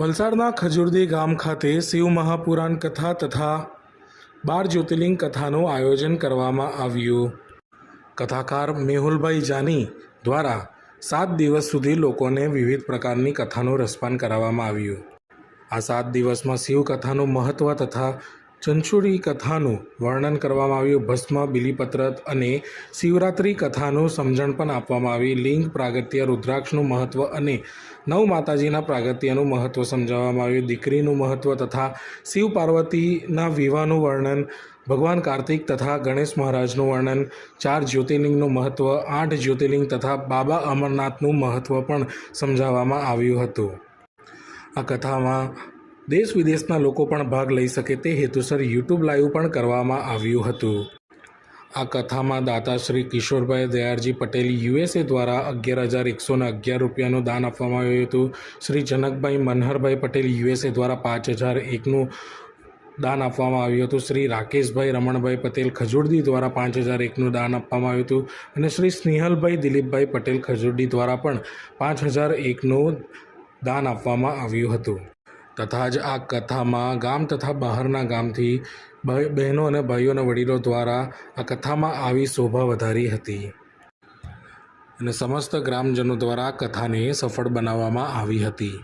વલસાડના ખજુરદી ગામ ખાતે શિવ મહાપુરાણ કથા તથા બાર જ્યોતિર્લિંગ કથાનું આયોજન કરવામાં આવ્યું. કથાકાર મેહુલભાઈ જાની દ્વારા સાત દિવસ સુધી લોકોને વિવિધ પ્રકારની કથાનું રસપાન કરાવવામાં આવ્યું. આ સાત દિવસમાં શિવ કથાનું મહત્ત્વ તથા ચંચુડી કથાનું વર્ણન કરવામાં આવ્યું. ભસ્મ બિલીપત્ર અને શિવરાત્રિ કથાનું સમજણ પણ આપવામાં આવી. લિંગ પ્રાગત્ય, રુદ્રાક્ષનું મહત્ત્વ અને નવ માતાજીના પ્રાગત્યનું મહત્ત્વ સમજાવવામાં આવ્યું. દીકરીનું મહત્ત્વ તથા શિવ પાર્વતીના વિવાહનું વર્ણન, ભગવાન કાર્તિક તથા ગણેશ મહારાજનું વર્ણન, ચાર જ્યોતિર્લિંગનું મહત્ત્વ આઠ જ્યોતિર્લિંગ તથા બાબા અમરનાથનું મહત્ત્વ પણ સમજાવવામાં આવ્યું હતું. આ કથામાં દેશ વિદેશના લોકો પણ ભાગ લઈ શકે તે હેતુસર યુટ્યુબ લાઈવ પણ કરવામાં આવ્યું હતું. આ કથામાં દાતા શ્રી કિશોરભાઈ દયાળજી પટેલ યુએસએ દ્વારા અગિયાર હજાર એકસોને અગિયાર રૂપિયાનું દાન આપવામાં આવ્યું હતું. શ્રી જનકભાઈ મનહરભાઈ પટેલ યુએસએ દ્વારા પાંચ હજાર એકનું દાન આપવામાં આવ્યું હતું. શ્રી રાકેશભાઈ રમણભાઈ પટેલ ખજુરડી દ્વારા પાંચ હજાર એકનું દાન આપવામાં આવ્યું હતું. અને શ્રી સ્નેહલભાઈ દિલીપભાઈ પટેલ ખજુરડી દ્વારા પણ પાંચ હજાર એકનું દાન આપવામાં આવ્યું હતું. તથા જ આ કથામાં ગામ તથા બહારના ગામથી બહેનો અને ભાઈઓના વડીલો દ્વારા આ કથામાં આવી શોભા વધારી હતી. અને સમસ્ત ગ્રામજનો દ્વારા કથાને સફળ બનાવવામાં આવી હતી.